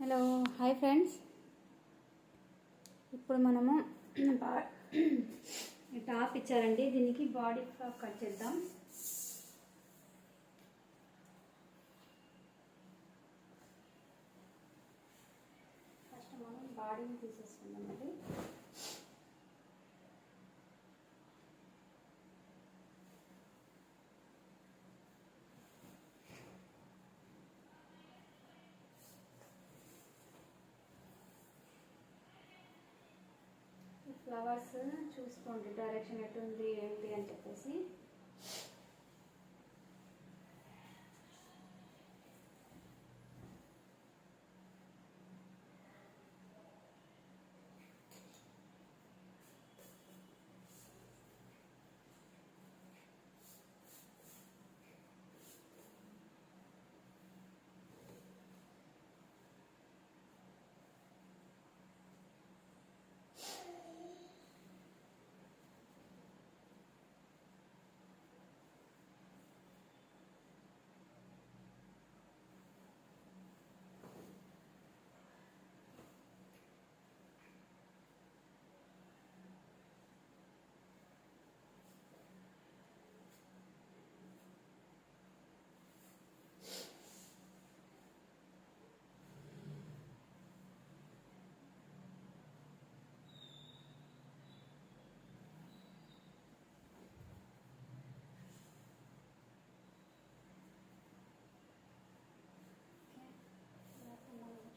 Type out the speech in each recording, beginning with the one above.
Hello hi friends ఇప్పుడు మనము బా- టాప్ ఇచ్చారండి. దీనికి బాడీ ఫ్రాక్ కట్ చేద్దాం. ఫస్ట్ మనం బాడీని తీసేస్తాం అండి ఈ ఫ్లవర్స్ చూసుకోండి డైరెక్షన్ ఎటుంది ఏంటి అని చెప్పేసి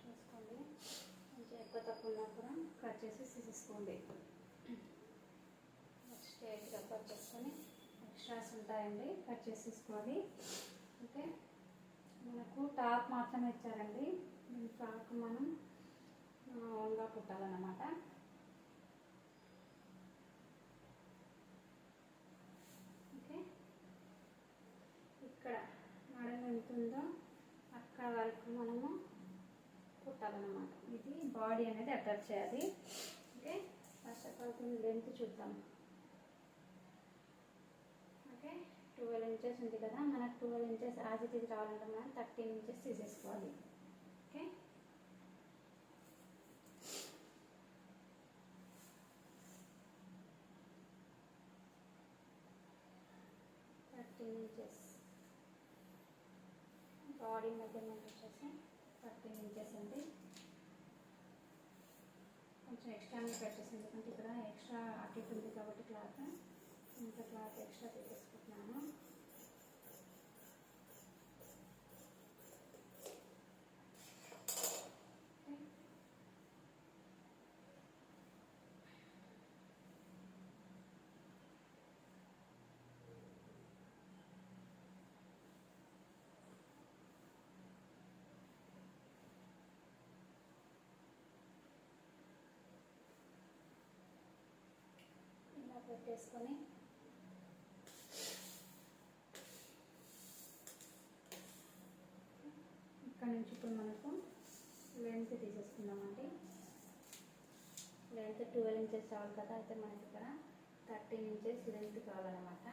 చూసుకోండి కొంచెం ఎక్కువ తక్కువ ఉన్నా కూడా కట్ చేసి నెక్స్ట్ స్ట్రైట్గా కట్ చేసుకొని ఎక్స్ట్రాస్ ఉంటాయండి కట్ చేసేసుకోవాలి. ఓకే? మనకు టాప్ మాత్రమే ఇచ్చారండి. దీని ఫ్రాక్ మనం ఓన్గా కుట్టాలన్నమాట. ఓకే? ఇక్కడ నడుము ఎంత ఉందో అక్కడ వరకు మనము కుట్టాలన్నమాట. ఇది బాడీ అనేది అటాచ్ చేయాలి. ఓకే? ఫస్ట్ ఆఫ్ ఆల్ దీని లెంత్ చూద్దాం. ఓకే? ట్వెల్వ్ ఇంచెస్ ఉంది కదా మనకు ట్వెల్వ్ ఇంచెస్ యాజ్ ఇట్ ఇది రావాలంటే మనం థర్టీన్ ఇంచెస్ తీసేసుకోవాలి. Okay? Thirteen inches. Body measurement వచ్చేసి థర్టీన్ ఇంచెస్ అండి కొంచెం ఎక్స్ట్రానే పెట్టేసి ఎందుకంటే ఇక్కడ ఎక్స్ట్రా అటు ఇటు ఉంది కాబట్టి క్లాత్ ఇంత క్లాత్ ఎక్స్ట్రా పెట్టేసుకుంటున్నాను పెట్టేసుకొని ఇక్కడ నుంచి ఇప్పుడు మనకు లెంత్ తీసేసుకుందామండి. లెంత్ ట్వెల్వ్ ఇంచెస్ రావాలి కదా అయితే మనకి ఇక్కడ థర్టీన్ ఇంచెస్ లెంత్ కావాలన్నమాట.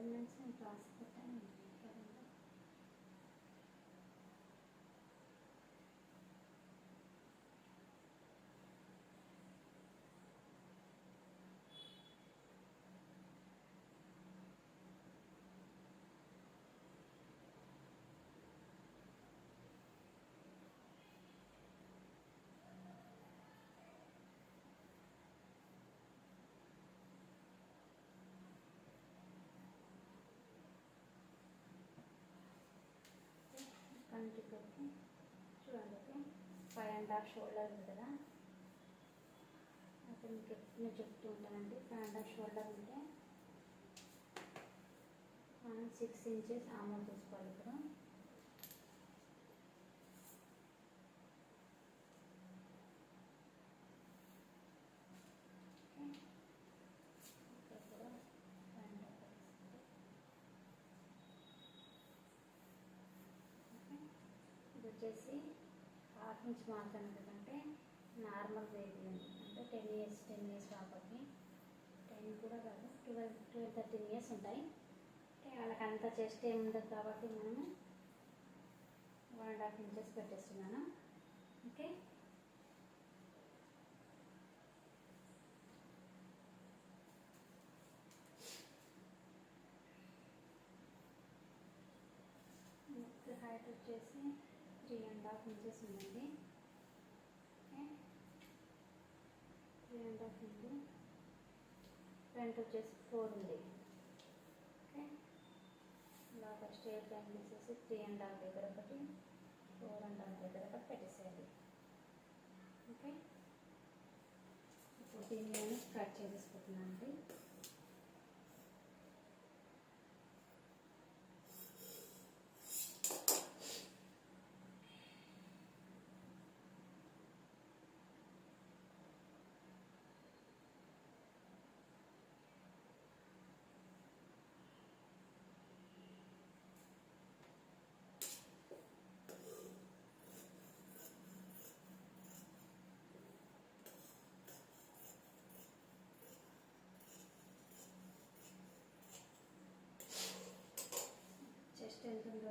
seven months and transfer time. ఇక్కడ నుంచి చూడండి ఫైవ్ అండ్ హాఫ్ షోల్డర్ ఉంది కదా అయితే మీకు నేను చెప్తూ ఉంటానండి. ఫైవ్ అండ్ హాఫ్ షోల్డర్ ఉంటే మనం సిక్స్ ఇంచెస్ ఆమోల్ తీసుకోవాలి ఇప్పుడు ఓకే. ఇక్కడ కూడా five and half తీసుకోవాలి. ఓకే. ఇది వచ్చేసి హాఫ్ ఇంచ్ మాత్రమే కదంటే నార్మల్ బేబీ అంటే టెన్ ఇయర్స్ టెన్ ఇయర్స్ పాపకి టెన్ కూడా కాదు ట్వెల్వ్ ట్వెల్వ్ థర్టీన్ ఇయర్స్ ఉంటాయి. అంటే వాళ్ళకి అంత చెస్ట్ ఏమి ఉండదు కాబట్టి మనము వన్ అండ్ హాఫ్ ఇంచెస్ పెట్టేస్తున్నాను. ఓకే? హైట్ వచ్చేసి త్రీ అండ్ హాఫ్ ఇంచెస్ ఉందండి. త్రీ అండ్ హాఫ్ ఉంది. ఫ్రంట్ వచ్చేసి ఫోర్ ఉంది. ఓకే ఇలాగ స్ట్రేట్ లైన్ తీసేసి త్రీ అండ్ హాఫ్ దగ్గర ఒకటి ఫోర్ అండ్ హాఫ్ దగ్గర ఒకటి పెట్టేసేయాలి ఓకే ఇప్పుడు దీన్ని నేను కట్ చేసేసుకుంటున్నాను అండి చెస్ట్ ఎంత ఉందో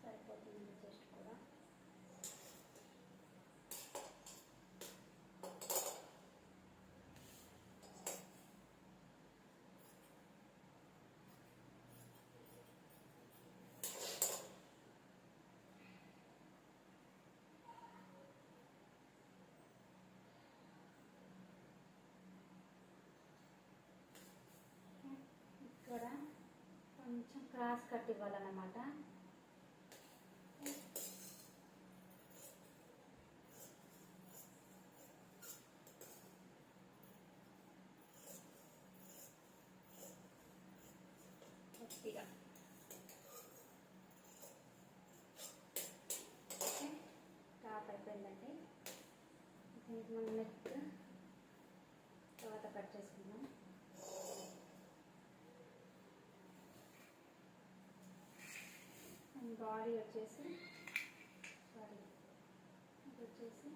సార్ చెక్ చేసుకుందాం సరిపోతుంది చెస్ట్ కూడా ఇక్కడ కొంచెం క్రాస్ కట్ ఇవ్వాలన్నమాట. గట్టిగా టాప్ అయిపోయిందండి. మనం నెక్ తర్వాత కట్ చేసుకుందాం అండ్ బాడీ వచ్చేసి సారీ ఇది వచ్చేసి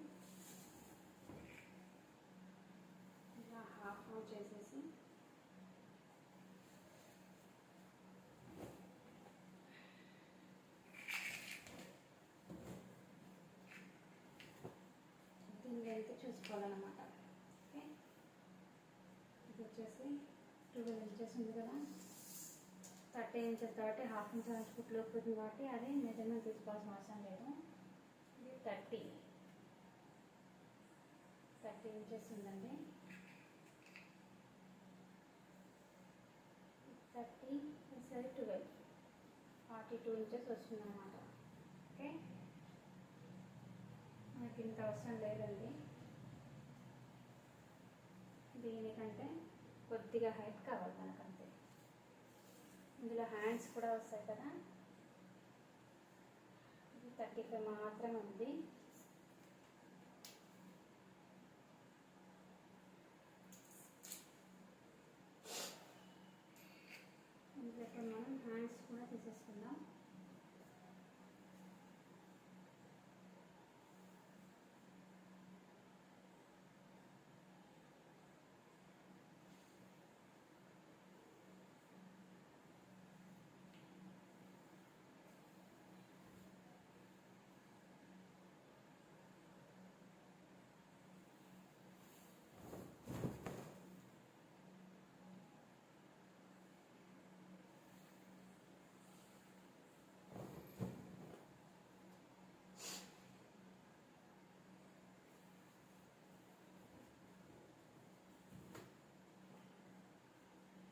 ఇలా హాఫ్ హాఫ్ చేసేసి దీన్ని అయితే చూసుకోవాలన్నమాట. ఓకే ఇది వచ్చేసి ట్వెల్వ్ ఇంచెస్ ఉంది కదా? థర్టీ ఇంచెస్ కాబట్టి హాఫ్ ఇంచ్ నుంచి లోపు ఉంది కాబట్టి అది మెజర్మెంట్ తీసుకోవాల్సిన అవసరం లేదు. ఇది థర్టీ. థర్టీ ఇంచెస్ ఉందండి. థర్టీ సరే ట్వెల్వ్. ఫార్టీ టూ ఇంచెస్ వస్తుందన్నమాట. ఓకే? మనకి ఇంత అవసరం లేదండి. దీనికంటే కొద్దిగా హైట్ కావాలి. ఇందులో హ్యాండ్స్ కూడా వస్తాయి కదా. ఇది థర్టీ ఫైవ్ మాత్రమే ఉంది ఇందులో ఇప్పుడు మనం హ్యాండ్స్ కూడా తీసేసుకుందాం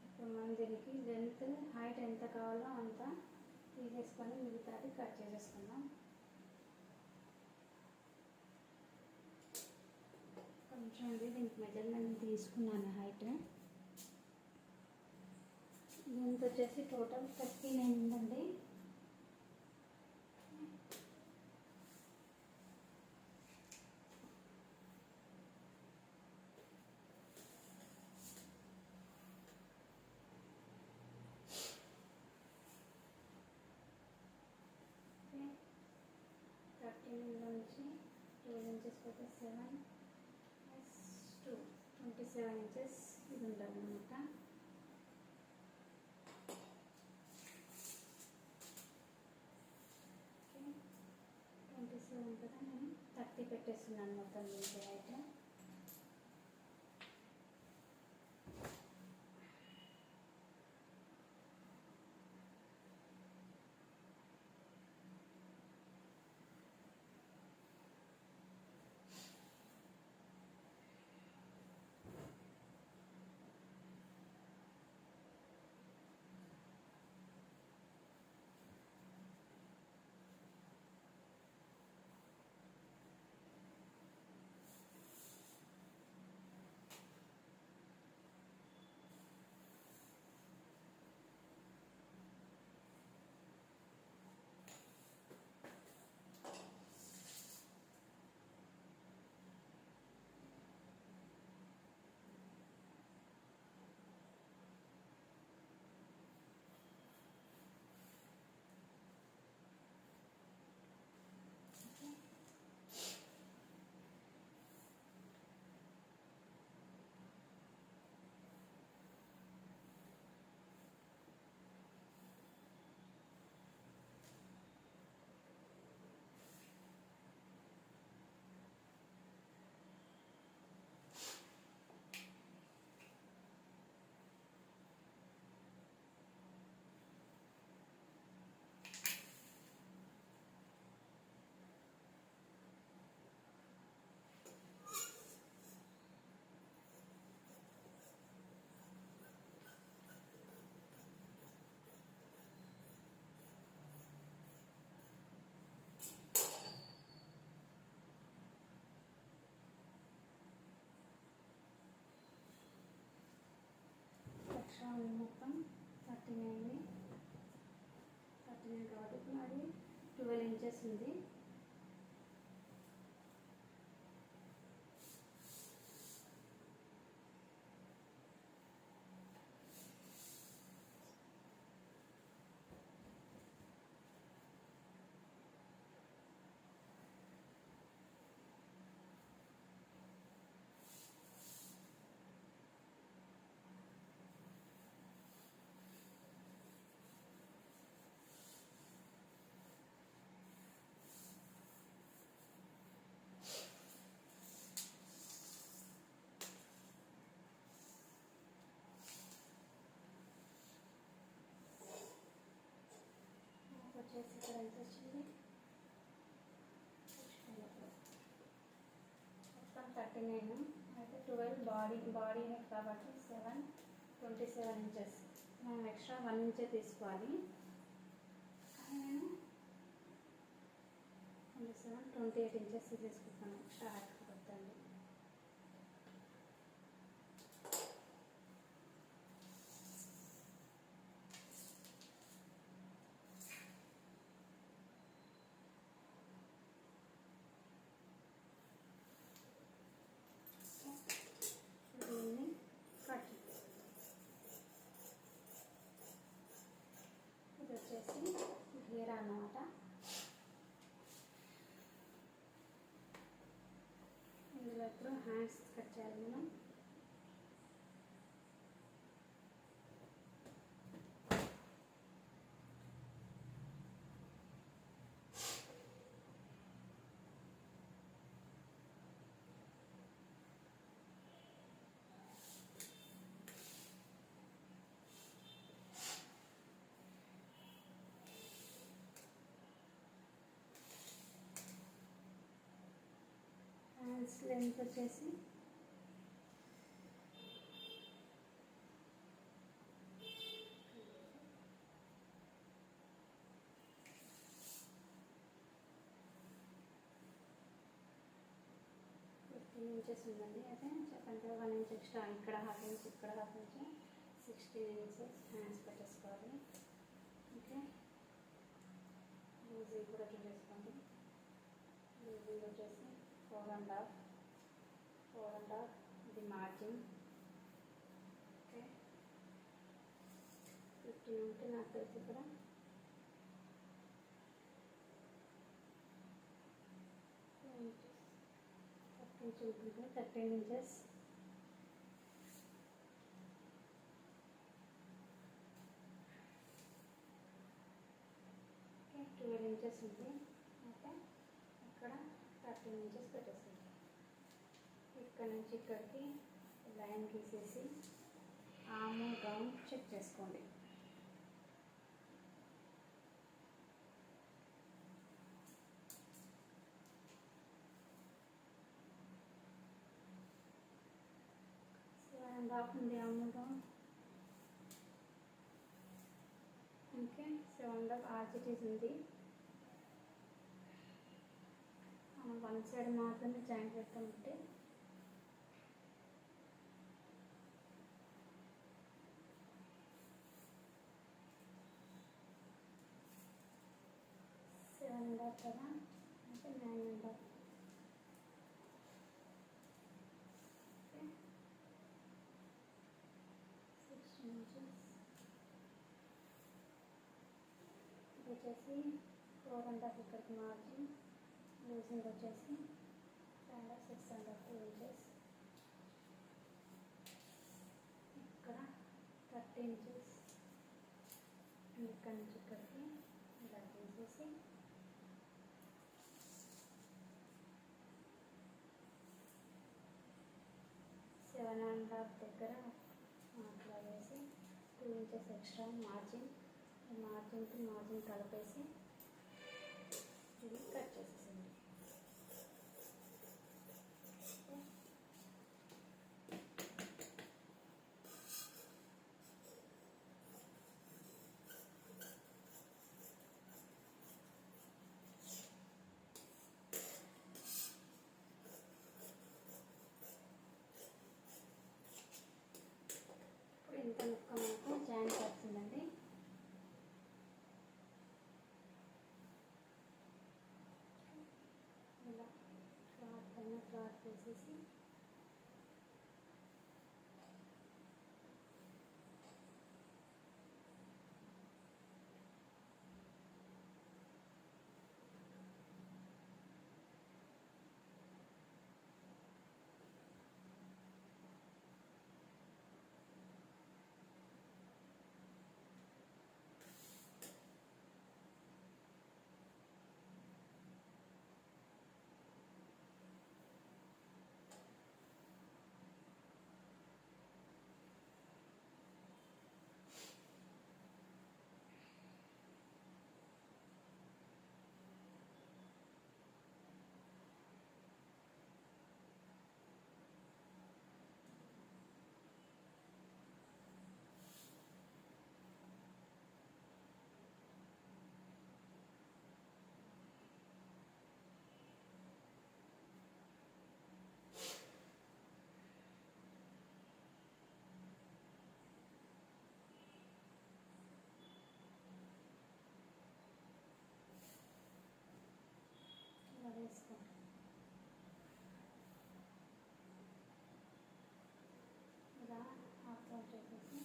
ఇప్పుడు మనం దీనికి లెంత్ హైట్ ఎంత కావాలో అంత తీసేసుకొని మిగతాది కట్ చేసేసుకుందాం. కొంచెం దీనికి మెజర్మెంట్ తీసుకున్నాను హైట్ లెంత్ వచ్చేసి టోటల్ థర్టీ నైన్ ఉందండి థర్టీన్ నుంచి ట్వెల్వ్ ఇంచెస్ పోతే seven plus two twenty seven inches ఇది ఉంటుంది అనమాట ట్వంటీ సెవెన్ కదా నేను థర్టీ పెట్టేస్తున్నాను మొత్తం దీనికి హైట్ థర్టీ నైన్ థర్టీ కాబట్టి మరి ట్వెల్వ్ ఇంచెస్ ఉంది. సైజ్ వచ్చింది మొత్తం థర్టీ నైన్ అయితే ట్వెల్వ్ బాడీ బాడీ నెక్ కాబట్టి సెవెన్ ట్వంటీ సెవెన్ ఇంచెస్ మనం ఎక్స్ట్రా వన్ ఇంచే తీసుకోవాలి నేను twenty seven twenty eight inches తీసుకుంటాను ఎక్స్ట్రా హ్యాక్ కొట్టండి దీన్ని కట్ ఇది వచ్చేసి గీర అన్నమాట ఇందులో ఇప్పుడు హ్యాండ్స్ కట్ చేయాలి మనం హ్యాండ్స్ లెంత్ వచ్చేసి ఫిఫ్టీన్ ఇంచెస్ ఉందండి అయితే చెప్పండి వన్ ఇంచ్ ఎక్స్ట్రా ఇక్కడ హాఫ్ ఇంచ్ ఇక్కడ half inch sixteen inches hands పెట్టేసుకోవాలి. ఓకే. లూజీ కూడా చూసేసుకోండి. లూజీ వచ్చేసి four and half. Four and half ఇది మార్జిన్ ఓకే ఫిఫ్టీన్ ఉంటే నాకు తెలిసి ఇక్కడ ఇంచ్ ఉంటుంది థర్టీన్ ఇంచెస్ ట్వెల్వ్ ఇంచెస్ ఉంది ఓకే ఇక్కడ థర్టీన్ ఇంచెస్ పెట్టేస్తుంది ఇక్కడ నుంచి ఇక్కడికి లైన్ గీసేసి ఆము డౌన్ చెక్ చేసుకోండి. బాగుంది అండ్ ఇంకే ఓకే సెవెన్ డబ్ ఆర్జిటీస్ ఉంది వన్ సైడ్ మాత్రమే జాయిన్ పెట్టామంటే సెవెన్ అండ్ హాఫ్ కదా అంటే nine and half six inches వచ్చేసి ఫోర్ అండ్ హాఫ్ ఇక్కడికి మార్జిన్ లూజింగ్ వచ్చేసి and half six and half two inches ఇక్కడ థర్టీ ఇంచెస్ ఇక్కడ నుంచి ఇక్కడికి ఇలా తీసేసి సెవెన్ అండ్ హాఫ్ దగ్గర అట్లా వేసి టూ ఇంచెస్ ఎక్స్ట్రా మార్జిన్ మార్జిన్కి మార్జిన్ కలిపేసి ఇది కట్ చేస్తాం ఇప్పుడు ఇంత ముక్క మనకు జాయిన్ చేస్తుందండి ఇలా క్లాత్ పైన క్లాత్ వేసేసి ఇలా వేసుకోండి ఇలా హాఫ్ కట్ చేసేసి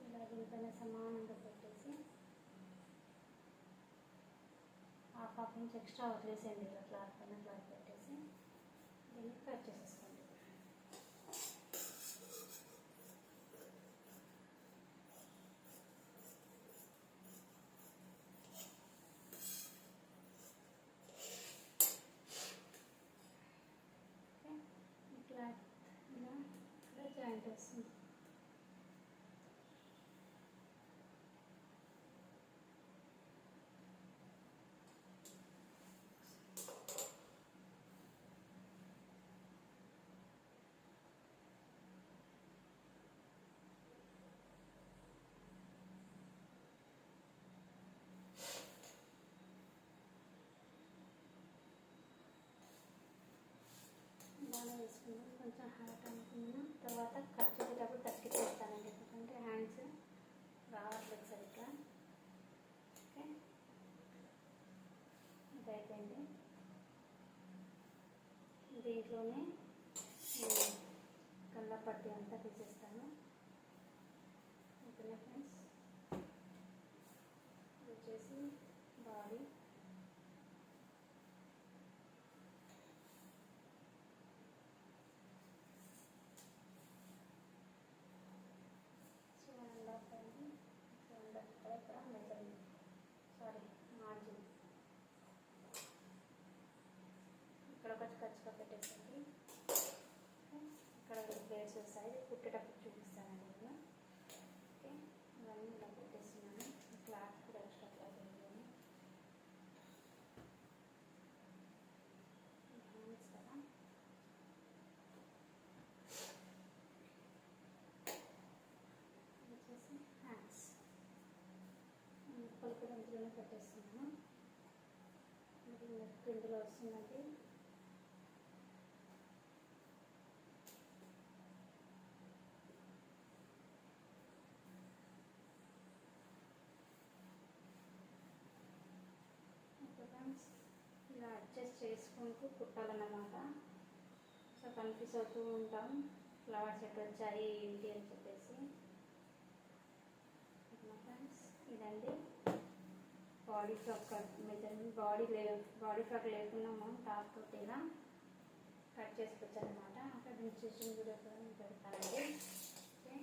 ఇలా దీనిపైన సమానంగా పెట్టేసి ఆ పాప నుంచి ఎక్స్ట్రా వదిలేసేయండి ఇలా క్లాత్ పైన క్లాత్ పెట్టేసి దీన్ని కట్ చేసేసుకోండి ఓకే ఈ క్లాత్ ఇలా ఇక్కడ జాయింట్ వస్తుంది బాగా వేసుకున్నాం కొంచెం హాట్ అనుకున్నాను తర్వాత కట్ చేసేటప్పుడు తగ్గిచ్చేస్తానండి ఎందుకంటే హ్యాండ్స్ రావట్లేదు సరిగ్గా ఓకే ఇదైపోయింది దీంట్లోనే కళ్ళపట్టి అంతా తీసేస్తాను. ఓకేనా ఫ్రెండ్స్ ఇది వచ్చేసి బాడీ ఇక్కడ ఇక్కడ మెజర్మెంట్ సారీ మార్జిన్ ఇక్కడ ఒక ఇక్కడ ప్లేట్స్ వస్తాయి కుట్టేటప్పుడు చూపిస్తానండి నేను ఓకే ఇవన్నీ ఇలా పెట్టేస్తున్నాను. క్లాత్ కూడా ఎక్స్ట్రా క్లాత్ వేయాలి కదా వచ్చేసి హ్యాండ్స్ పలుకు కూడా ఇందులోనే పెట్టేస్తున్నాను ఇందులో వస్తుందండి ఓకే ఫ్రెండ్స్ ఇలా అడ్జస్ట్ చేసుకుంటూ కుట్టాలన్నమాట సో కన్ఫ్యూజ్ అవుతూ ఉంటాం. ఫ్లవర్స్ ఎక్కడ వచ్చాయి ఏంటి అని చెప్పేసి. ఫ్రెండ్స్ ఇదండి. బాడీ ఫ్రాక్ మెజర్మెంట్ బాడీ లే బాడీ ఫ్రాక్ లేకుండా మనం టాప్ తోటి ఇలా కట్ చేసుకోవచ్చు అనమాట అక్కడ డెన్స్ట్రేషన్ కూడా నేను పెడతానండి. Okay.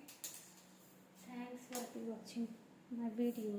Thanks for watching my video.